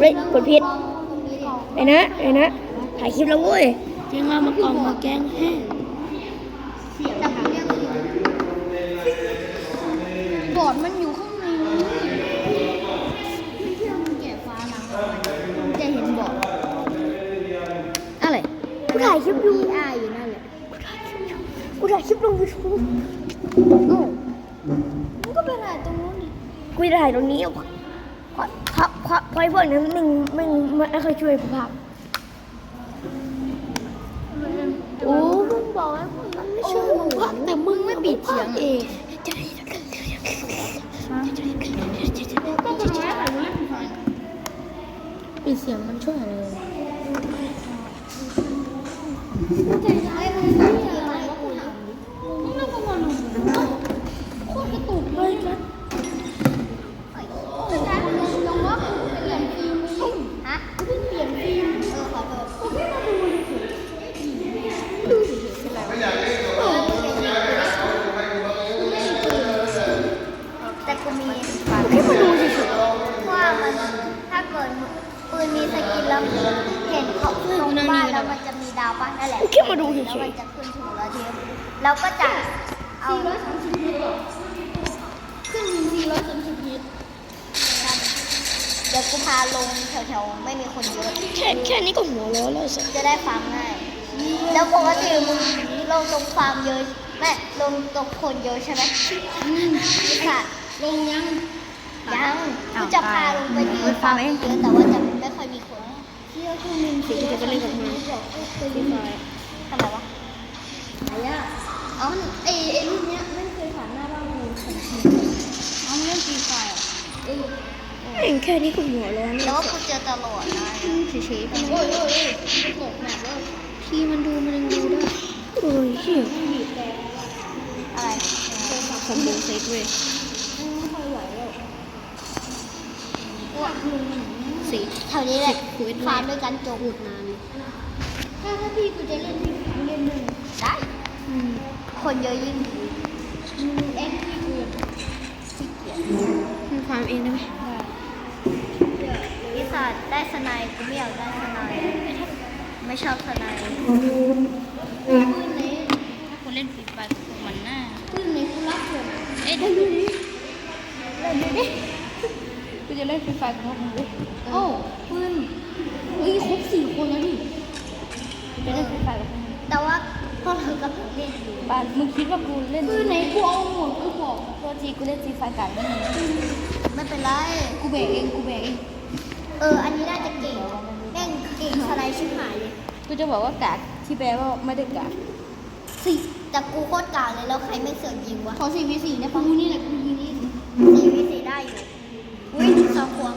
เฮ้ยกดผิดไอ้นะไอ้นะถ่ายคลิปแล้วเว้ยจริงว่ามากล่องมาแกงแห้งแต่ผมยังบอร์ดมันอยู่ข้างในนี้ไม่เชื่อมึงแกะฟ้าหลังมันจะเห็นบอร์ดอะไรกูถ่ายคลิปอยู่อ้าอยู่นั่นแหละกูถ่ายคลิปลงยูทูบโอ้มันก็เป็นอะไรตรงนู้นดิกูจะถ่ายตรงนี้เพราะ เพราะเพราะเพราะพราะไอ้พวกนั้นมึงมึงไม่เคยช่วยกูภาพโอ้มึงบอกว่ามันไม่ช่มึงพักแต่มึงไม่ปิดเสียงเองก็เป็นแค่แบบนั้นปิดเสียงมันช่วยอะไรเลยใจร้ายมันไม่มีอะไรว่าคุณทำมึงนั่งก็มาลุมโคตรกระตุกเลยกันแต่ใจมันลงลงว่ากูเปลี่ยนฟิล์มมึงฮะกูเพิ่งเปลี่ยนฟิล์มเออขอโทษกูแค่มาดูเฉยๆดูเฉยๆเป็นไรวะเออแต่กูมี แค่มาดูเฉย ว่ามันถ้าเกิดปืนมีสกินแล้วเห็นเขาตรงบ้านแล้วมันจะมีดาวบ้านนั่นแหละ ๆแค่มาดูเฉ แล้วมั ย นจะขึ้นถูกแล้วทีแล้วก็จะเอา430ฮิตขึ้น430ฮิตเดี๋ยวกูพาลงแถวๆไม่มีคนเยอะ ๆแค่แค่นี้ก็หัวเร้อนแล้วสิ จะได้ฟาร์มง่าย แล้วปกติมึง ลงตรงฟาร์มเยอะแม่ลงตรงคนเยอะใช่ไหมค่ะลงยังยังกูจะพาลงไปที่ฟาร์มเยอะแต่ว่าจะไม่ค่อยมีคนเที่ยวคือมึงสิจะไปเล่นกับมึงทำไมวะไหนอะเอาไอ้ไอ้รุ่นเนี้ยไม่เคยผ่านหน้าบ้านกูเอาเล่นฟรีไฟอะเอ้ยแม่งแค่นี้ก็หัวร้อนแต่แล้วว่ากูเจอตลอดนะเฉยๆโอ้ยโอ้ยโอ้ยตกแมปแล้วทีมันดูมันยังดูได้ โอ้ยเหี้ยอะไรผมดูเซ็ตเว้ยไม่ค่อยไหวแล้วอ้วกสีแถวนี้แหละคุยฟาร์มด้วยกันจบพูดนานถ้าถ้าพี่กูจะเล่นที่เล่นหนึ่งได้คนเยอะยิ่งดีเอ็กซ์ที่กูขี้เกียจมันความเองได้ไหมได้วิสัทได้สไนด์กูไม่อยากได้สไนด์ไม่ชอบสไนด์นไหน ถ้าคนเล่นฟรีไฟมันหน้า ปืนไหนกูรัก เลยเอ๊ะเดี๋ยวดูดิกูจะเล่นฟรีไฟกับพวกมึงดิโอ้ปืนเฮ้ยครบสี่คนแล้วดิจะเล่นฟรีไฟกับพวกมึงแต่ว่าพอเธอกับผมเล่นอยู่บ้านมึงคิดว่ากูเล่นปืนไหนกูเอาหมดกูบอกตัวทีกูเล่นฟรีไฟกันไม่มีไม่เป็นไรกูแบกเองกูแบกเองเออ อันนี้น่าจะเก่งแม่งเก่งสไลด์ชิบหายเลยกูจะบอกว่ากากที่แปลว่าไม่ได้กากสี่ แต่กูโคตรกลางเลยแล้วใครไม่เสือกยิงวะขอสี่วีสี่นะฟังกูนี่แหละกูยิงนี่สี่วิสี่ได้อยู่อุ้ยสองควง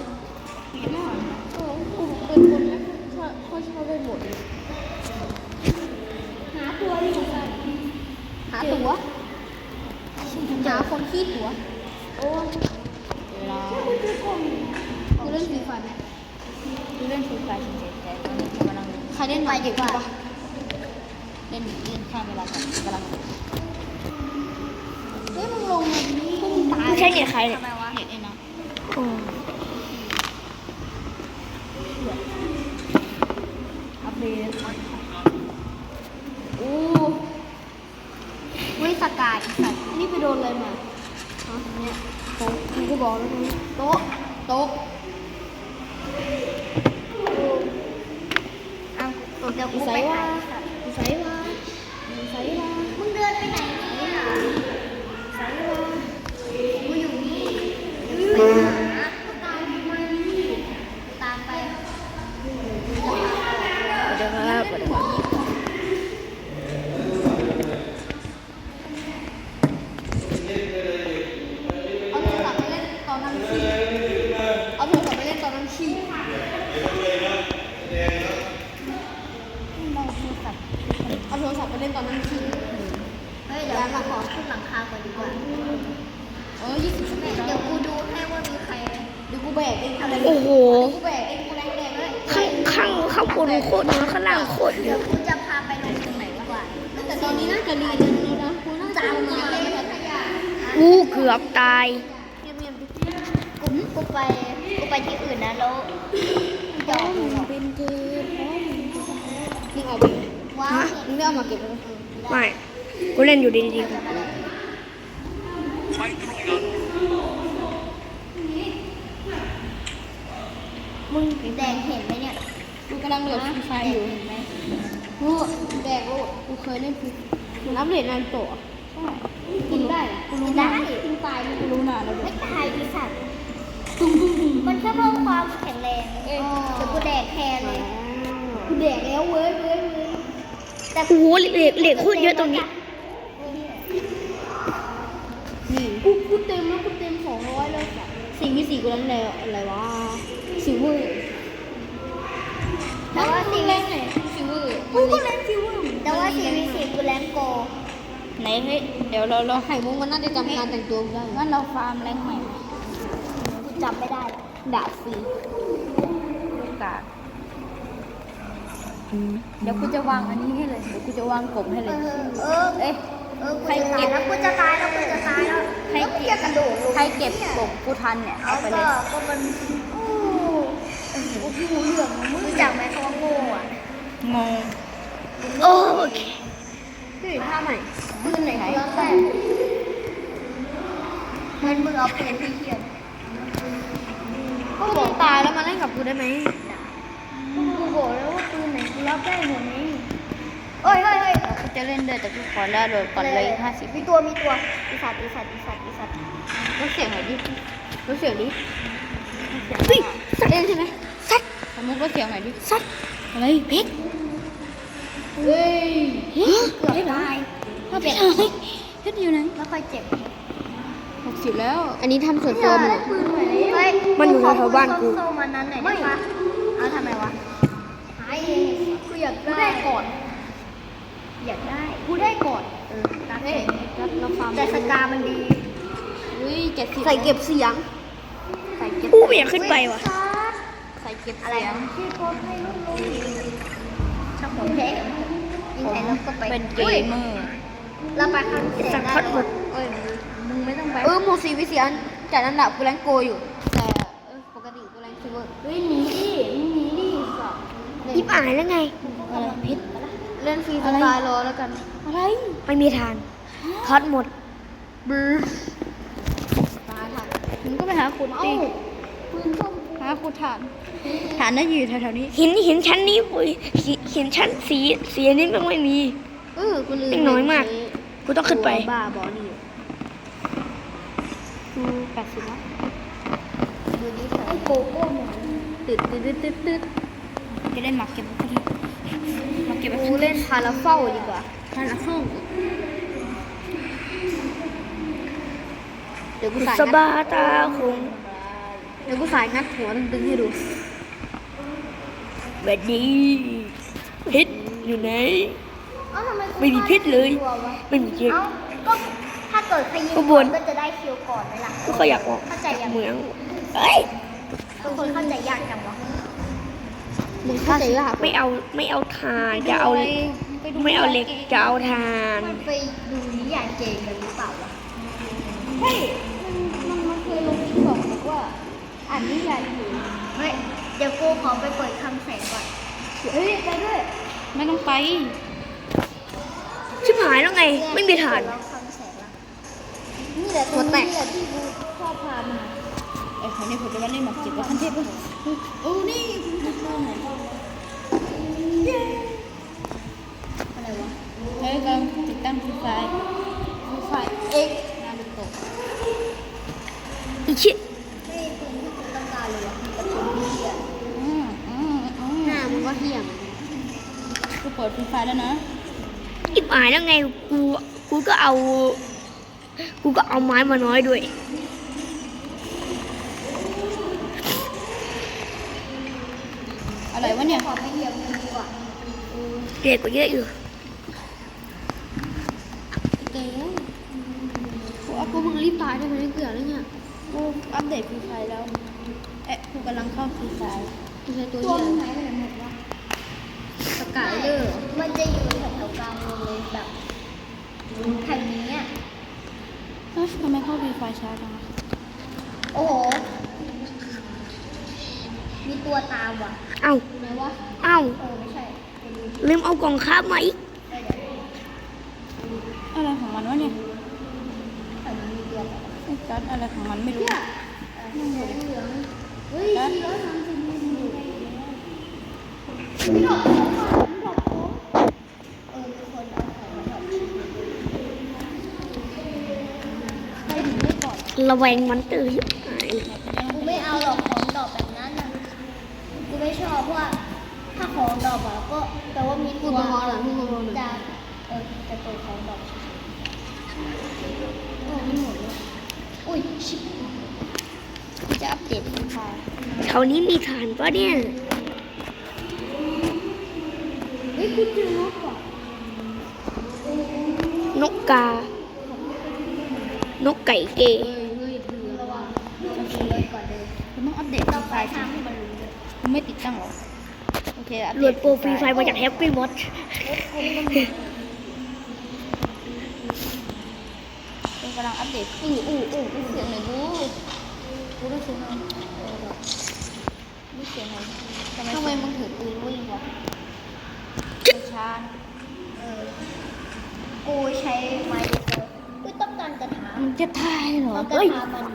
โอ้กูเป็นคนนะชอบชอบชอบเล่นหมดเลยหาตัวดิของใครหาตัวหาคนขี้ตัวโอ้เวลากูเล่นฟรีไฟไหมกูเล่นฟรีไฟเฉยๆแต่ตอนนี้กูกำลังใครเล่นไปดีกว่า เล่นเล่นข้าม เวลากันกำลังเฮ้ยมึงลงมาดิพวกมึงตายไม่ใช่เนี่ยใครเนี่ย ทำไมวะเห็นเองนะอ๋ออัปเดตโอ้เฮ้ยสกายสัตว์นี่ไปโดนอะไรมาฮะเนี่ยโต๊ะกูก็บอกแล้วนะโต๊ะโต๊ะเอาเดี๋ยวกูไปหา นนี้น่าจะรีกันแล้วนะกูน่าจะตามมามาเลยพัทยากูเกือบตายเงียบๆดิกูกูไปกูไปที่อื่นนะแล้วจอดดูหรอกเป็นเกมมึงเอาไปไหมว้าวมึงได้เอามาเก็บไว้ไหมไม่กูเล่นอยู่ดีมึงแดงเห็นไหมเนี่ย กูกำลังโหลดฟรีไฟอยู่เห็นไหมกูแดกกูกูเคยเล่นฟรี มันอัปเดตนานโตะกินได้เหรอกูรู้ได้นานกินตายนี่กูรู้นานแล้วด้วไม่ยตายดิสัตว์มันแค่เพิ่มความแข็งแรงเองเดี๋ยวกูแดกแทนเลย กูแดกแล้วเว้ยเว้ยเว้ยแต่ๆโอ้โหเหล็กเหล็กโคตรเยอะตรงนี้ นี่กูกูเต็มแล้วกูเต็มสองร้อยเลยสัตว์สิ่งที่สี่กูนั้นแล้วอะไรวะซิลเวอร์แต่ว่าซีเล่รีนส์ไหนซิลเวอร์กูก็เล่นซิลเวอร์ แต่ว่าซีรีส์สี่กูแรงโกไหนเฮ้ยเดี๋ยวเราเราไข่มุกมันน่าจะจำการแต่งตัวได้งั้นเราฟาร์มแรงใหม่กูจำไม่ได้ดาบฟรีลูกกาดเดี๋ยวกูจะวางอันนี้ให้เลยเดี๋ยวกูจะวางกบให้เอเลยอเออเอ๊ะ เออกูจะตายแล้วกูจะตายแล้วกูจะตายแล้วให้แล้วกูเก็จะบกระโดดลงใครเก็บกบกูทันเนี่ยเอาเอาไปไปเลเลยยก็มันโอ้โหพี่รู้เรื่องนะมึงรู้จักไหมคำว่าโง่อะงง โอ้โอเคพี่ท่าใหม่ปืนไหนก็แล้วแต่มันมึงเอาปืนที่เทียนก็บอกตายแล้วมาเล่นกับกูได้ไหมกูบอกแล้วว่าปืนไหนกูรับได้หมดนี้เอ้ยเฮ้ยเฮ้ยกูจะเล่นด้วยแต่กูขอแลกโดดก่อนเลยห้าสิบมีตัวมีตัวปีศาจปีศาจปีศาจปีศาจลดเสียงหน่อยดิลดเสียงดิเฮ้ยเล่นใช่ไหมสัตว์สมมติลดเสียงหน่อยดิสัตว์อะไรเพชร เฮ้ยเฮ้ยเกือบตายถ้าเพชรอะไรเพชรอยู่ไหนไม่ค่อยเจ็บหกสิบแล้ว อันนี้ทำส่วนเอตัวอมันได้ปืนหน่อยเลยเฮ้ยมันอยู่แถวๆบ้านกูโซ่มันนั้นหน่อยได้ปะเอาทำไมวะหายเองกูอยากกูได้ได้ก่อนอยากได้กูได้ก่อนเออรักเฮ้เอยงเราฟาร์มแต่สกามันดีอุ้ยเจ็ดสิบใส่เก็บเสียงใส่เก็บกูไม่อยากขึ้นไปว่ะใส่เก็บอะไรเสียงที่โพสให้ลูกลู กช่างผมเทยิงใส่แล้วก็ไปเป็นเกอุ้ยมเมอร์ เราไปข้างเสียงสักได้พักแล้วหมดเอ้ยมึงไม่ต้องไปเออหมดสีวิเสียนจัดอันดับกูแรงโกอยู่ แต่เออปกติกูแรงซิลเวอร์เฮ้ยหนีดิมึงหนีดิสับยิบอายแล้วไงอะไรพิษเล่นฟรีสไตล์รอแล้วกัน อะไร ไม่มีทานทอดหมดบลูตายค่ะมึงก็ไปหาขุดเอ้าตีปืนส้มหาขุดฐาน ฐานน่าอยู่แถวๆนี้ หินหินชั้นนี้ปุยหินหินชั้นสีสีอันนี้มันไม่มี เออคุณลืมเล็กน้อยมาก กูต้องขึ้นไป บ้าบอนี่กูแปดสิบแล้วดูดิไอ้โกโก้หมดตึ๊ดตึ๊ดตึ๊ดตึ๊ดตึ๊ดจะเล่นหมากเก็บไว้คนเดียวหมากเก็บไว้กูเล่นคาราเฝ้าดีกว่าทานละครึ่งเดี๋ยวกูสายสงัดบาตาคงเดี๋ยวกูสายงัดหัวตึงๆให้ดู แบบนี้เพชรอยู่ไหน เอ้าทำไมกูไม่มีเพชรเลยตัววะไม่มีเจ็บเอ้าก็ถ้าเกิดใครยิงก็บก่อนนก็จะได้คิวก่อนไหมล่ะกูก็อยากออกเข้าใจยังเหมืองเอ้ยทุกคนเข้าใจยากจังวะมึงเข้าใจว่าไม่เอาไม่เอาทานจะเอาไม่เอาเหล็กจะเอาทาน มันไปดูนิยายเจกันหรือเปล่าวะเฮ้ยมันมันเคยลงติ๊กต็อกบอกว่าอ่านนิยายอยู่เฮ้ย เดี๋ยวกูขอไปเปิดคำแสงก่อนเฮ้ยไปด้วย ไม่ต้องไป ชิบหายแล้วไง ไม่มีทานเปิดแล้วคำแสงละนี่แหละหัวแตกนี่แหละที่กูชอบพามาไอ้คนนี้ผมจะมาเล่นหมากเก็บกับขั้นเทพป่ะโอ้นี่คุณจะเข้าไหนเย้อะไรวะเฮ้ยกำลังติดตั้งฟรีไฟฟรีไฟเอ็กนารูโตะอีชิ ไม่มีปืนที่กูต้องการเลยวะมีแต่ปืนที่เหี้ย อืมอืมอื มหน้ามึงก็เหี้ยมกูเปิดฟรีไฟแล้วนะชิบหายแล้วไงกูกูก็เอา กูก็เอาไม้มาน้อยด้วยอะไรวะเนี่ยขอไม่เหี้ยมดีกว่าเด็กกว่าเยอะอยู่เก๋กูเอากูมึงรีบตายได้ไหมเกลือแล้วเนี่ยกูอัปเดตฟรีไฟแล้ว เอ๊ะกูกำลังเข้าฟรีไฟกูใช้ตัวตัวเหี้ยมึงหายไปไหนหมดวะส กายเลอร์มันจะอยู่แถวๆกลางวงเลยแบบแผ่นนี้อะเฮ้ยทำไมเข้าฟรีไฟช้าจังวะโอ้โห มีตัวตามว่ะเอ้าไหนวะเอ้าเออไม่ใช่ไม่รู้ลืมเอากล่องคาบมาอีก ได้เดี๋ยวอะไรของมันวะเนี่ยแต่มันมีตัวตามไอ้กัดอะไรของมันไม่รู้เฮ้ยสี่ร้อยสามสิบมิลลิลิตรไม่ดอกของอะไม่ดอกของเออมีคนเอาของมาดอกใครถึงไม่บอก ระแวงมันตื่นยิบหายกูไม่เอาหรอกของดอกแบบนั้นน่ะกูไม่ชอบเพราะว่าถ้าของดอกอะก็แปลว่ามีตัวจะเออจะเปิดของดอกโอ้ไม่หมดเลยอุ้ยชิบกูจะอัปเดตคุณค่ะแถวนี้มีฐานปะเนี่ยเฮ้ยกูเจอนกว่ะนกกา นกไก่เกเฮ้ยเฮ้ยเธอ ระวังจะมีเลยก่อนเลย คุณต้อง อัปเดตต้ไฟองไปล์สิทางให้มันรู้เลยคุณไม่ติดตั้งหรอโอเคอัปโหลเดดตโปรฟรีไฟล์มาจากแฮปปี้มอดคุณกำลังอัปเดตอู้อู้อู้อู้เสียงหน่อยดูกูรู้สึกไงเออแบบนี่เสียงไงทำไมทำไมมึงถือปืนวิ่งวะช้าเออกูใช้ไม้ดีเซลกูต้องการกระถางมึงจะทายเหรอเอากระเฮ้ยถางมัน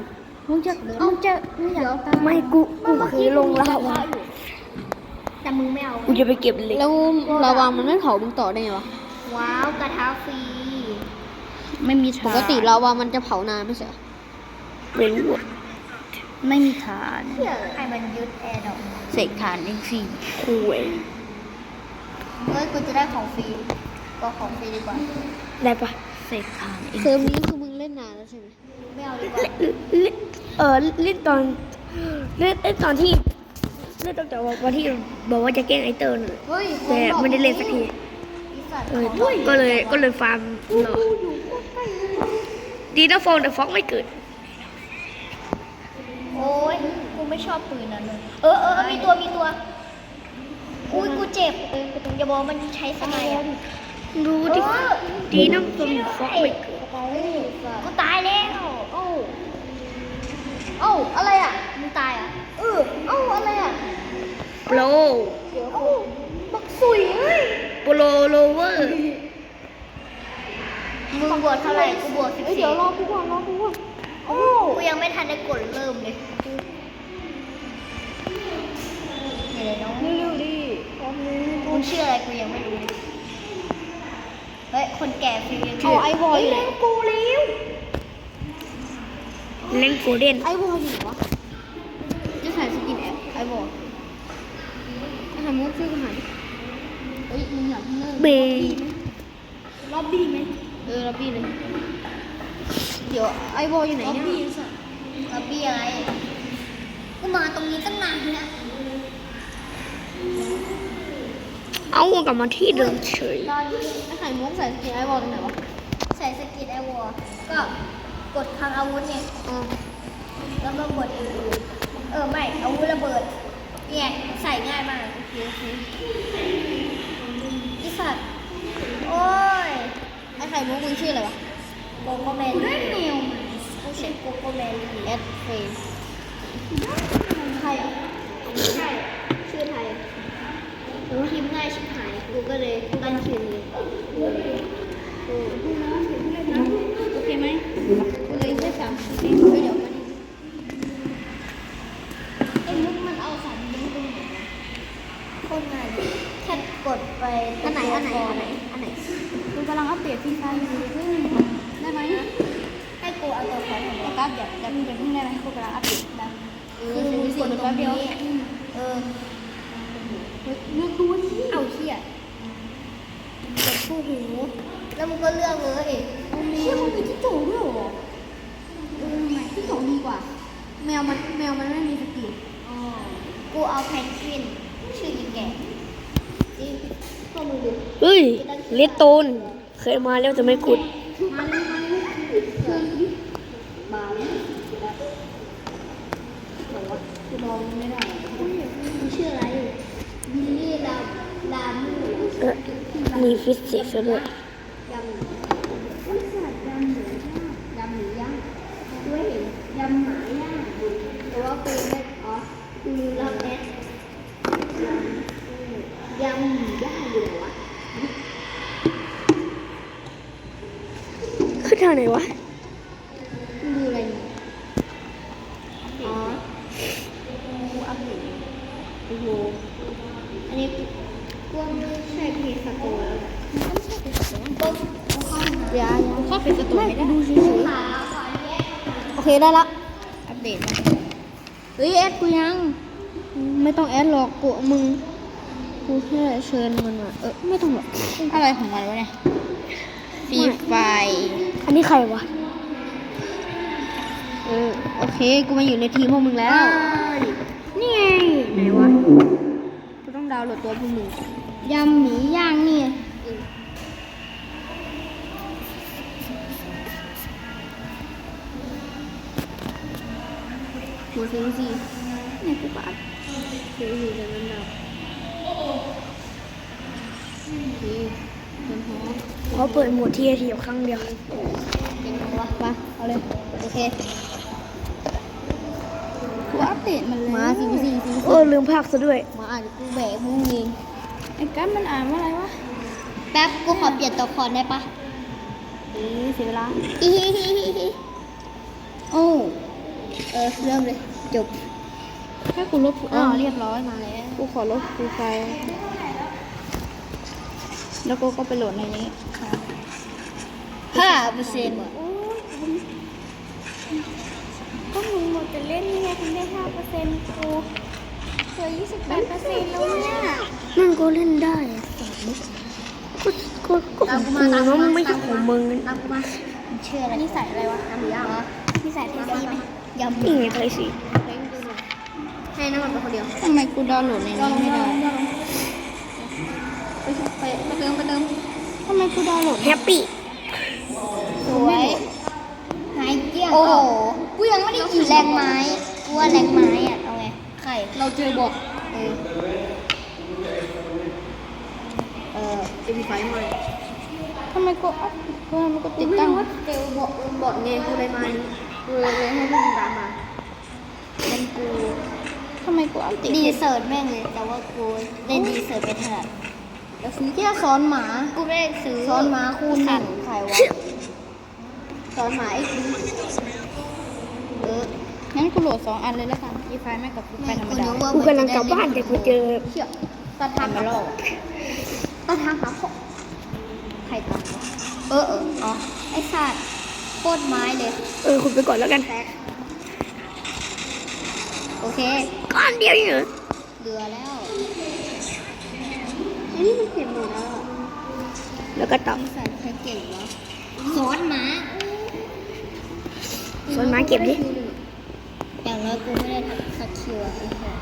มึงจะมึงจะมึงอยากตายไม่กูกูเคยลงลาวาแต่มึงไม่เอากูจะไปเก็บเหล็กแล้วลาวามันไม่เผามึงต่อได้ไงวะว้าวกระทะฟรีไม่มีทานปกติลาวามันจะเผานานไม่ใช่เหรอไม่รู้อะไม่มีทานเพื่อให้มันยึดแอร์ดอกเสกทานเองสิคุยเฮ้ยกูจะได้ของฟรีก็ของฟรีดีกว่าได้ปะเสกทานเองเซิร์ฟนี้คือมึงเล่นนานแล้วใช่ไหม ไม่เอาดีกว่าเล่นเออเล่นตอนเล่นเล่นตอนที่เล่นตั้งแต่วันที่บอกว่าจะแกล้งไอเตอร์น่ะเฮ้ยแต่ไม่ได้เล่นสักทีอีสัตว์เออของดอกก็เลยก็เลยฟาร์มรอดีนะโฟนแต่ฟอกไม่เกิด โอ้ยกูไม่ชอบปืนนั้นเลยเออเออเออมีตัวมีตัวอุ้ยกูเจ็บเออกูอย่าบอกว่ามันใช้สไนด์อะดูดิดีนะโฟนฟอกไม่เกิดกูตายแล้วโอ้ เอ้าอะไรอะมึงตายอะเออเอ้าอะไรอะโปรเดี๋ยวเอ้าบักสุยเฮ้ยโปรโลเวอร์มึงบวกเท่าไหร่กูบวกสิบสี่เดี๋ยวรอกูก่อนรอกูก่อนโอ้กูยังไม่ทันได้กดเริ่มเลยเดี๋ยวน้องเร็วๆดิมึงชื่ออะไรกูยังไม่รู้เลยเฮ้ยคนแก่ฟิวยังเอาไอวอลเฮ้ยอยู่ไหนเล่นกูเร็ว เล่นโกลเด้นไอวอลอยู่ไหนวะจะถ่ายสกินแอปไอวอลไอหามุกช่วยกูหาดิเฮ้ยมึงอยากเลิกเบล็อบบี้ไหมเออล็อบบี้เลยเดี๋ยวไอวอลอยู่ไหนเนี่ยกับบี้อะไรกูมาตรงนี้ตั้งนานแล้วเอากลับมาที่เดิมเฉยตอนนี้ไอไข่มุกใส่สกินไอวอลตรงไหนวะใส่สกิลไอวอลก็ กดคลังอาวุธเนี่ยอ๋อแล้วก็กดอื่นๆเออไม่อาวุธระเบิด เนี่ยใส่ง่ายมากโอเคโอเคอีสัตว์โอ้ยไอไข่มุกมึงชื่ออะไรวะโกโก้แมนได้แมวกูชื่อโกโก้แมนแอดเฟนใครอะใช่ชื่อไทยหนูพิมพ์ง่ายชิบหายกูก็เลยตั้งชื่อนี้โอเคไหม กูเลยแค่สามสิบเองเฮ้ยเดี๋ยวมาดิไอ้มุกมันเอาสามมุงไหนวะโคตรง่ายเลยแค่กดไปอันไหนอันไหนอันไหนอันไหนกูกำลังอัปเดตฟรีไฟล์อยู่เพิ่งได้ไหมให้กูเอาตัวของไอ้กั๊บเดี๋ยวเดี๋ยวมึงจะเพิ่งได้ไหมกูกำลังอัปเดตนะเออคือเดี๋ยวกกดดตรแป๊งบเดีนี้ยวเออเลือกตัวที่เอาเชี่ยกดคู่หูแล้วมึงก็เลือกเลยเชี่ยมันมีที่โจด้วยเหรอ อทำไมที่โจดีกว่า แมวมันแมวมันไม่มีสกิอ๋อกูเอาแพนกวินชื่ออีแก่จริงพวกมึงดูเฮ้ยเลตโตนเคยมาแล้วแต่ไม่ขุดมาเลยมาเลยคืองดิบาเลยบอกว่ากูลองไม่ได้มึงชื่ออะไรบิลลี่ลาลามูมีฟิสิกส์ด้วย ยำบริษัทยำหมูย่างยำหมูย่างด้วยเห็นยำหมาย่างแต่ว่ากูไม่อ๋อกูรับแอด ยำย่าอยู่ไหนวะ วไหนวะดูอะไรอ๋อกูอัปเดตโอ้โหอันนี้กูว่าไม่ใช่เพสโตร์แล้วแหละปุ๊บยาเข้าเป็นสตูไม่ได้ดูเฉยๆโอเคได้ละอัปเดตเฮ้ยแอดกูยัง ไม่ต้องแอดหรอกกูมึงกูแค่เชิญมันมาเออไม่ต้องหรอกอะไรของมันวะเนี่ยฟีไฟ อันนี้ใครวะ เออโอเค กูมาอยู่ในทีมพวกมึงแล้ว นี่ไงไหนวะ กูต้องดาวน์โหลดตัวพวกมึงยำหมีย่างนี่หัวเซนซีเนี่ยกูปาดเซนซีจะนั้นดาวโอเคเป็นพร้อม เขาเปิดโหมดทีทีอยู่ครั้งเดียวเป็นพร้อมวะมาเอาเลย โอเคกูอัปเดตมันเลยมาสิสิสิเออลืมภาคซะด้วย มาอ่านกูแบกมึงเองไอ้กัสมันอ่านว่าอะไรวะ แป๊บกูขอเปลี่ยนตัวละครได้ปะอีเสียเวลาอีฮิฮิฮิฮิโอ้เออเริ่มเลย จบแค่กูลบอ๋อเรียบร้อยมาแล้ว กูขอลบฟรีไฟแล้วกูก็ไปโหลดในนี้ ห้าเปอร์เซ็นต์ก็มึงหมดจะเล่นนี่ไงคุณได้ห้าเปอร์เซ็นต์กูเหลือยี่สิบแปดเปอร์เซ็นต์แล้วเนี่ยนั่นก็เล่นได้อะก็ก็ก็ของกูนะมันไม่ใช่ของมึงตามกูมาเชื่ออะไรอันนี้ใส่อะไรวะน้ำหรือย่างเหรอนี่ใส่เทสซี่ไหมยำนี่ไงไทยสิให้น้ำมันไปคนเดียวทำไมกูดาวน์โหลดในนี้ไม่ได้ไปไปไปเติมไปเติมทำ ไมกูดาวน์โหลดแฮปปี้สวยหายเกลี้ยงโอ้โหกูยังไม่ได้ขี่แรงไม้กูว่าแรงไม้อะเอาไงไข่เราเจอบอกเออเออจะมีไฟไหมทำไมกูอัพกูทำไมกูติดตั้งเจอบอกบอกไงกูเลยมานี่กูเลยให้พวกมึงตามมาเป็นกูทำไมกูอัพติดดีเสิร์ชแม่งเลยแต่ว่ากูได้ดีเสิร์ชไปถนัด แล้วซื้อแค่ซ้อนหมากูไม่ได้ซื้อซ้อนหมาคู่หนึ่งใครวะซ้อนหมาไอ้กูเอองั้นกูโหลดสองอันเลยแล้วกันฟรีไฟแม่งกับฟรีไฟธรรมดากูกำลังกลับบ้านแต่กูเจอเชี่ยตาทางหาพ่อตาทางหาพ่อใครตามวะเออเอออ๋อไอ้สัตว์โคตรไม้เลย เออคุณไปก่อนแล้วกันแซกโอเคก้อนเดียวอยู่เดือแล้วอั นนี้มันเปลี่ยนหมดแล้วอะแล้วก็ต่อไอ้สัตว์ใครเก่งวะสอนหมาส่วนมาเก็บดิ อย่างน้อยกูไม่ได้สักคิวอะไอ้เหี้ย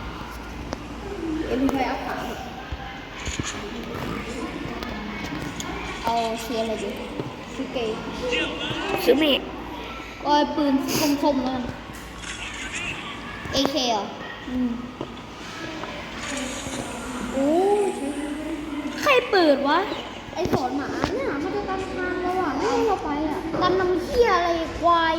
เอ็มไปเอาขาเอาเชียร์อะไรดีซื้อเกย์ซื้อแม่โอ้ยปืนคมๆแล้วกัน AK เหรออืมโอ้ ใครเปิดวะ ไอสอนหมาเนี่ยมันจะกันทางเราอะไม่ให้เราไปอะกันน้ำเหี้ยอะไรควาย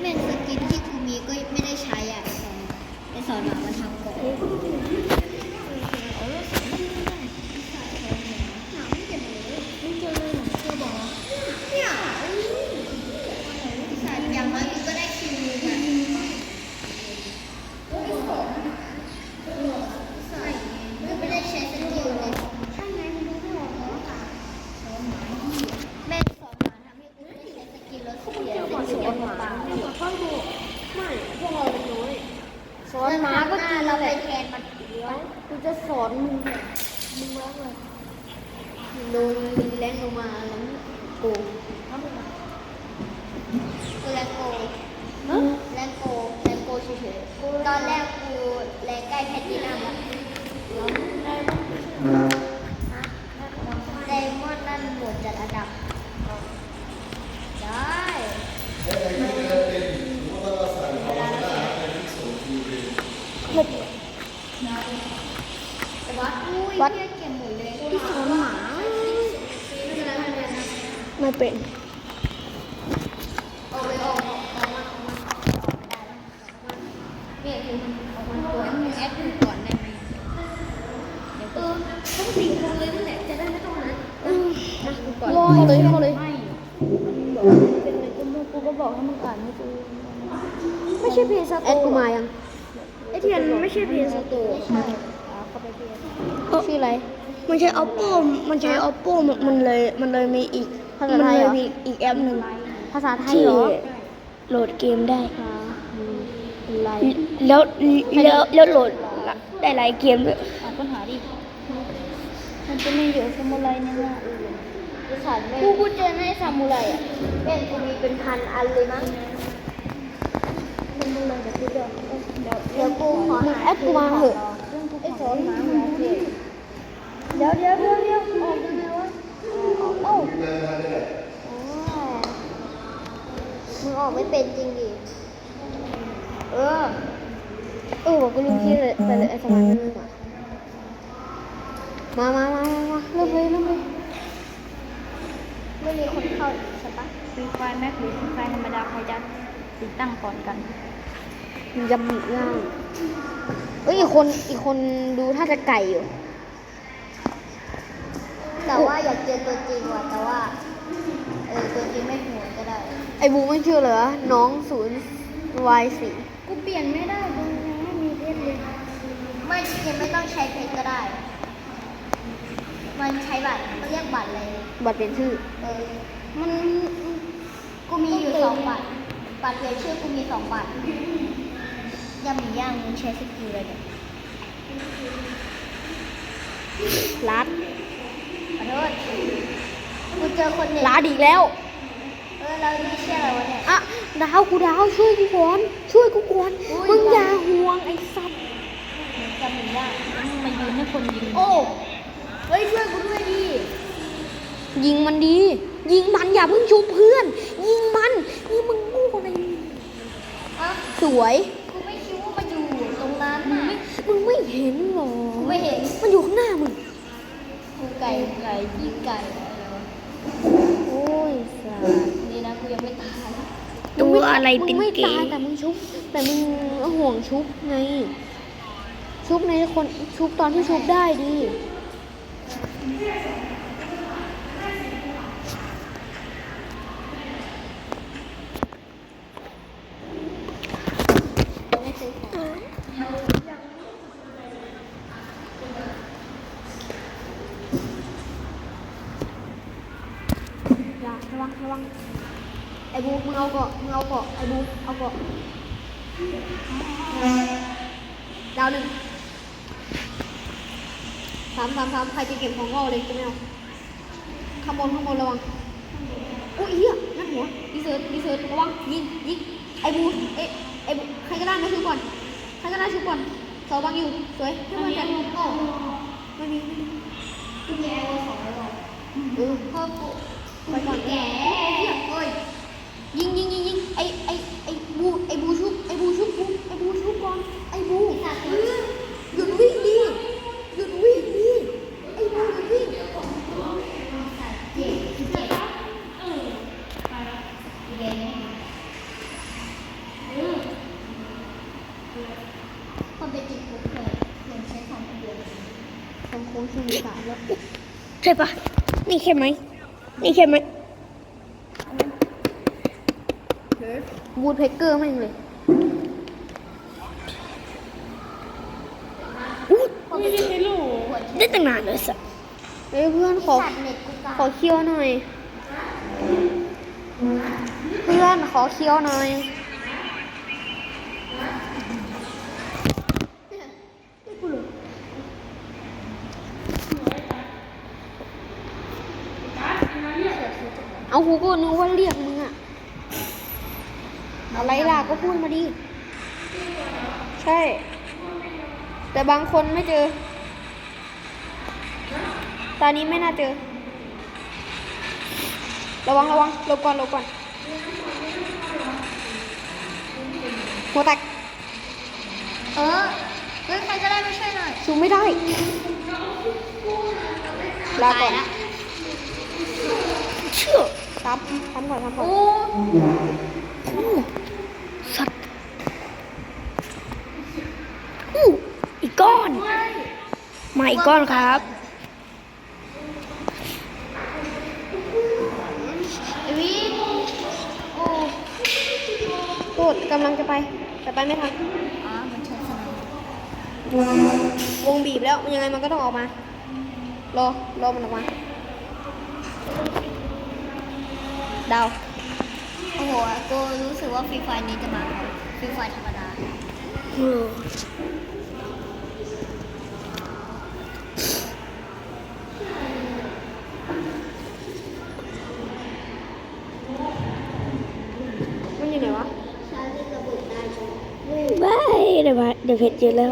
แม่งสกินที่กูมีก็ไม่ได้ใช้อะไอสอนหมาไอสอนหมามันทำก่อนเนี่ยสัตว์อย่างน้อยกูก็ได้คิวนึงอะ ใช่ไม่ได้ใช้สกิลเลยใช่ไงมันดูไม่ออกแล้วค่ะแม่สอนหมาทำให้กูได้ใช้สกิลแล้วเสียสกิลหมาไม่ขอโทษดูไม่พวกเราเป็นน้อยสอนหมาก็จริงเราไปแทนมันเดียวกูจะสอนมึงเนี่ยมึงแล้วเลย โดนแรงลงมาแล้วโกงกูแรงโกงแรงโกงแรงโกงเฉยๆตอนแรกกูแรงใกล้แพทตินัมอะไดมอนด์นั่นหมดจัดอันดับ ได้วัดวัดเก็บหมดเลยที่สอนหมาไม่เป็นไรไม่เป็นไรนะ ไม่เป็น เอาไปออกออกออกมาออกมาได้แล้ว ออกมาตัวมึงแอดกูก่อนได้มเดี๋ยวกูต้องสี่คนเลยนั่นแหละจะได้ไม่ต้องนั้นมากูก่อนรอให้เลยเข้าเลยไม่มึงบอกว่าเป็นอะไรกูไม่กูก็บอกให้มึงอ่านให้กูไม่ใช่เพจสโตแอดกูมายังไอเทียนไม่ใช่เพจสโตไม่ใช่ชื่ออะไรมันใช้ oppo มันใช้ oppo มันมันเลยมันเลยมีอีก ภามัษาไทยเลเหรยอมีอีกแอปหนึ่งภาษาไทยที่เหรอโหลดเกมได้อ่าอืมอะไรแล้วแล้วแล้วโหลดได้หลายเกมด้วยอ่านปัญหาดิ มันจะมีอยู่สมุไรเนี่ยนะกูสอนไม่กูกูเจอในซามูไรอะเป็นกูมีเป็นพันอันเลยมั้งซามูไรเดี๋ยวกูจะเดี๋ยวเดี๋ยวกูขอมึงหาแอดกูมาเหอะไอ้สอนหมาหัวเสียเดี๋ยวเดี๋ยวเดี๋ยวเดี๋ยวออกยังไงวะ อ้มึงออกไม่เป็นจริงดิ เออเออบอกกูลืมที่เลยไปเลยไอ้สมานนั่นนึงอะมามามามามาเริ่มเลยเริ่มเลยไม่มีคนเข้าอีกใช่ปะฟรีไฟแม็กหรือฟรีไฟธรรมดาใครจะติดตั้งก่อนกันยำหมึกย่างเอ้ยอีกคนอีกคนดูถ้าจะไก่อยู่ แต่ว่าอยากเจอตัวจริงว่ะแต่ว่าเออตัวจริงไม่หัวก็ได้ไอ้บูไม่ชื่อเหรอน้องศูนย์วายสี่กูเปลี่ยนไม่ได้กูยังไม่มีเพชรเลยไม่จริงๆไม่ต้องใช้เพชรก็ได้ มันใช้บัตรมันเรียกบัตรเลยบัตรเปลี่ยนชื่อ เออมันกูมีอยู่สองบัตรบัตรเปลี่ยนชื่อกูมีสองบัตรย่ำหมีย่างมึงใช้สกิลอะไรเนี่ยรัดขอ โทษกูเจอคนหนึ่งรัดอีกแล้ว เออเราไม่เชื่ออะไรวะเนี่ย อะดาวกูดาวช่วยกูก่อนช่วยกูก่อนอุ้ยมึงอย่าห่วงไอ้สัตว์ย่ำหมีย่างมึงมายืนให้คนยิงโอ้เฮ้ยช่วยกูด้วยดิยิงมันดี ยิงมันอย่าเพิ่งชุบเพื่อน ยิงมันนี่มึงงูอะไรอะสวย กูไม่คิดว่ามันอยู่ตรงนั้นน่ะมึงไม่เห็นหรอกูไม่เห็นมันอยู่ข้างหน้ามึง กูไก่ไก่ยิงไก่อะไรวะโอ้ยสัตว์นี่นะกูยังไม่ตายตัวอะไรมึเป็งนไม่เกตายย์แต่มึงชุบ แต่มึงห่วงชุบไง ชุบในคนชุบตอนที่ชุบได้ดี ไม่ซื้อของ อย่าระวังระวัง ไอ้บูมึง เอาเกาะมึงเอาเกาะไอ้บูเอาเกาะดาวหนึ่งสามสามสามใครจะเก็บของก็เอเลยจะไม่เอาข้างบนข้างบนระวังอุ้ยเหี้ยนั่นหัวดีเซิร์ตดีเซิร์ตระวังยิงยิงไอ้บูเอ๊ะไอ้บูใครก็ได้มาชุบก่อนใครก็ได้ชุบก่อนเสาบังอยู่สวยให้มันกันโอ้ไม่มีไม่มีกูมีไอโอสองแล้วเออพ่อกูไปก่อนแก่โอ้ย ยิงยิงยิงยิงไอไอไอบูไอบูชุบไอบูชุบบูไอบูชุบก่อนไอบูหยุดวิ่งดิหยุดวิ่งดิไอบูหยุดวิ่งเจ็บเจ็บออเย็นคนเป็นจิตกูเคยเคยใช้ของเดือนทำโค้งชูสามแล้วใช่ปะนี่ใช่ไหมนี่ใช่ไหม บูทเพกเกอร์แม่งเลยอู้คนเป็นจิตกูควรได้ตั้งนานเลยสัสเอ้ยเพื่อนขอสัตว์เน็ตกูกาขอเคี้ยวหน่อย เพื่อนขอเคี้ยวหน่อยเอากูก็นึกว่าเรียกมึง อะอะไรล่ะก็พูดมาดิ ใช่ แต่บางคนไม่เจอ ตอนนี้ไม่น่าเจอ ระวังระวังหลบก่อนหลบก่อนหัวแตกเออเฮ้ยใครก็ได้มาช่วยหน่อยชูไม่ได้ลาก่อนตยละเชื่อทำทำก่อนทำก่อน โอ้ อู้สัตว์ มาอีกก้อนครับไอ้วิโอ้ตูดกำลังจะไป แต่ไปไม่ทันวงบีบแล้วยังไงมันก็ต้องออกมา รอ รอมันออกมา ดาว โอ้โหกูรู้สึกว่าฟรีไฟนี้จะมาฟรีไฟธรรมดา เออ มันอยู่ไหนวะ ชาร์จระเบิดได้ใช่ไหม บายเดี๋ยวมาเดี๋ยวเพชรเจอแล้ว